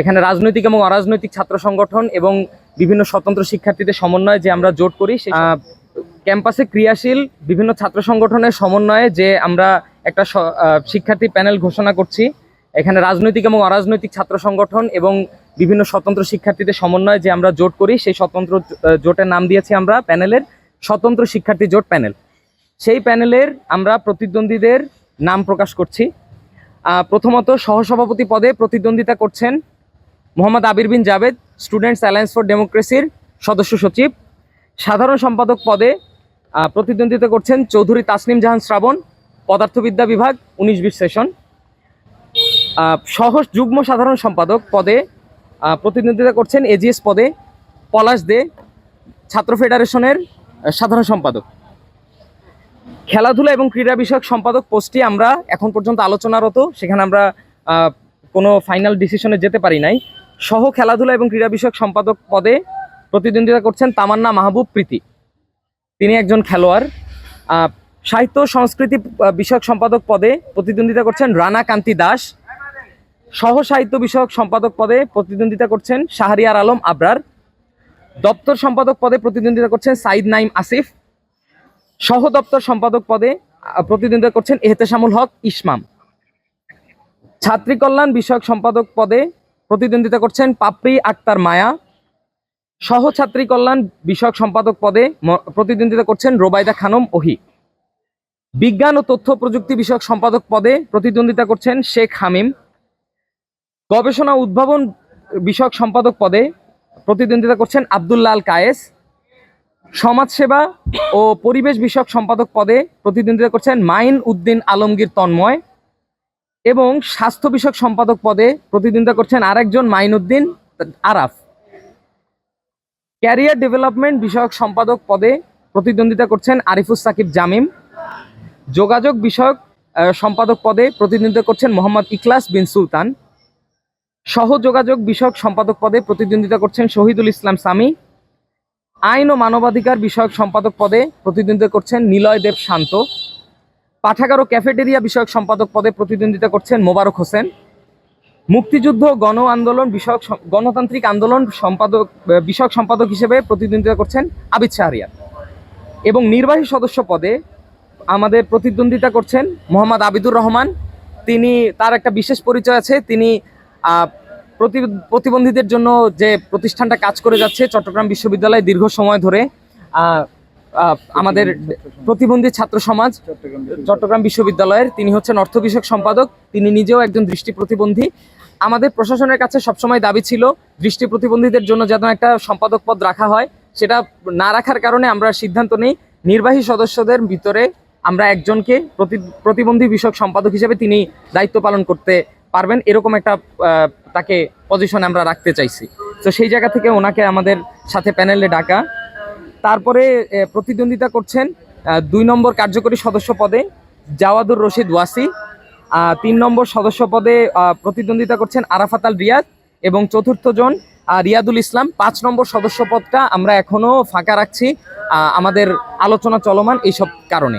এখানে রাজনৈতিক এবং অরাজনৈতিক ছাত্র সংগঠন এবং বিভিন্ন স্বতন্ত্র শিক্ষার্থীদের সমন্বয়ে যে আমরা জোট করি ক্যাম্পাসে ক্রিয়াশীল বিভিন্ন ছাত্র সংগঠনের সমন্বয়ে যে আমরা একটা শিক্ষার্থী প্যানেল ঘোষণা করছি। এখানে রাজনৈতিক এবং অরাজনৈতিক ছাত্র সংগঠন এবং বিভিন্ন স্বতন্ত্র শিক্ষার্থীদের সমন্বয়ে যে আমরা জোট করি, সেই স্বতন্ত্র জোটের নাম দিয়েছি আমরা প্যানেলের স্বতন্ত্র শিক্ষার্থী জোট প্যানেল। সেই প্যানেলের আমরা প্রতিদ্বন্দ্বীদের নাম প্রকাশ করছি। প্রথমত সহসভাপতি পদে প্রতিদ্বন্দ্বিতা করছেন Mohammad Abir bin Javed students alliance for ডেমোক্রেসির সদস্য সচিব। সাধারণ সম্পাদক পদে প্রতিদ্বন্দ্বিতা করছেন চৌধুরী তাসনিম জাহান শ্রাবণ, পদার্থবিদ্যা বিভাগ, উনিশ বিশ সেশন। সহ যুগ্ম সাধারণ সম্পাদক পদে প্রতিদ্বন্দ্বিতা করছেন এজিএস পদে, পলাশ দে, ছাত্র ফেডারেশনের সাধারণ সম্পাদক। খেলাধুলা এবং ক্রীড়া বিষয়ক সম্পাদক পোস্টটি আমরা এখন পর্যন্ত আলোচনারত, সেখানে আমরা কোনো ফাইনাল ডিসিশনে যেতে পারি নাই। সহ খেলাধুলা এবং ক্রীড়া বিষয়ক সম্পাদক পদে প্রতিদ্বন্দ্বিতা করছেন তামান্না মাহবুব প্রীতি। তিনি একজন খেলোয়াড়। সাহিত্য সংস্কৃতি বিষয়ক সম্পাদক পদে প্রতিদ্বন্দ্বিতা করছেন রানা কান্তি দাস। সহ সাহিত্য বিষয়ক সম্পাদক পদে প্রতিদ্বন্দ্বিতা করছেন শাহরিয়ার আলম আবরার। দপ্তর সম্পাদক পদে প্রতিদ্বন্দ্বিতা করছেন সাইদ নাইম আসিফ। সহ দপ্তর সম্পাদক পদে প্রতিদ্বন্দ্বিতা করছেন এহতেশামুল হক ইসমাম। ছাত্রী কল্যাণ বিষয়ক সম্পাদক পদে প্রতিদ্বন্দ্বিতা করছেন পাপড়ি আক্তার মায়া। সহ ছাত্রী কল্যাণ বিষয়ক সম্পাদক পদে প্রতিদ্বন্দ্বিতা করছেন রোবায়দা খানম ওহি। বিজ্ঞান ও তথ্য প্রযুক্তি বিষয়ক সম্পাদক পদে প্রতিদ্বন্দ্বিতা করছেন শেখ হামিম। গবেষণা উদ্ভাবন বিষয়ক সম্পাদক পদে প্রতিদ্বন্দ্বিতা করছেন আবদুল্লাহ আল কায়েস। সমাজসেবা ও পরিবেশ বিষয়ক সম্পাদক পদে প্রতিদ্বন্দ্বিতা করছেন মাইন উদ্দিন আলমগীর তন্ময়। এবং স্বাস্থ্য বিষয়ক সম্পাদক পদে প্রতিদ্বন্দ্বিতা করছেন আরেকজন মাইনুদ্দিন আরাফ। ক্যারিয়ার ডেভেলপমেন্ট বিষয়ক সম্পাদক পদে প্রতিদ্বন্দ্বিতা করছেন আরিফুস সাকিব জামিম। যোগাযোগ বিষয়ক সম্পাদক পদে প্রতিদ্বন্দ্বিতা করছেন মোহাম্মদ ইকলাস বিন সুলতান। সহ যোগাযোগ বিষয়ক সম্পাদক পদে প্রতিদ্বন্দ্বিতা করছেন শহীদুল ইসলাম সামি। আইন ও মানবাধিকার বিষয়ক সম্পাদক পদে প্রতিদ্বন্দ্বিতা করছেন নিলয় দেব শান্ত। পাঠাগার ও ক্যাফেটেরিয়া বিষয়ক সম্পাদক পদে প্রতিদ্বন্দ্বিতা করছেন মোবারক হোসেন। মুক্তিযুদ্ধ, গণ আন্দোলন বিষয়ক গণতান্ত্রিক আন্দোলন সম্পাদক বিষয়ক সম্পাদক হিসেবে প্রতিদ্বন্দ্বিতা করছেন আবিদ শাহরিয়ার এবং নির্বাহী সদস্য পদে আমাদের প্রতিদ্বন্দ্বিতা করছেন মোহাম্মদ আবিদুর রহমান। তিনি, তার একটা বিশেষ পরিচয় আছে। তিনি প্রতি- প্রতিবন্ধীদের জন্য যে প্রতিষ্ঠানটা কাজ করে যাচ্ছে চট্টগ্রাম বিশ্ববিদ্যালয়ে দীর্ঘ সময় ধরে আমাদের প্রতিবন্ধী ছাত্র সমাজ, চট্টগ্রাম বিশ্ববিদ্যালয়ের, তিনি হচ্ছেন অর্থ বিষয়ক সম্পাদক, তিনি নিজেও একজন দৃষ্টি প্রতিবন্ধী। আমাদের প্রশাসনের কাছে সবসময় দাবি ছিল, দৃষ্টি প্রতিবন্ধীদের জন্য যেন একটা সম্পাদক পদ রাখা হয়। সেটা না রাখার কারণে আমরা সিদ্ধান্ত নিই। নির্বাহী সদস্যদের ভিতরে আমরা একজনকে, প্রতি, প্রতিবন্ধী বিষয়ক সম্পাদক হিসেবে তিনি দায়িত্ব পালন করতে পারবেন। এরকম একটা তাকে পজিশন আমরা রাখতে চাইছি। তো সেই জায়গা থেকে ওনাকে আমাদের সাথে প্যানেলে ডাকা। তারপরে প্রতিদ্বন্দ্বিতা করছেন দুই নম্বর কার্যকরী সদস্য পদে জাওয়াদুর রশিদ ওয়াসি তিন নম্বর সদস্য পদে প্রতিদ্বন্দ্বিতা করছেন আরাফাত আল রিয়াদ এবং চতুর্থ জন রিয়াদুল ইসলাম। পাঁচ নম্বর সদস্য পদটা আমরা এখনও ফাঁকা রাখছি আমাদের আলোচনা চলমান এইসব কারণে।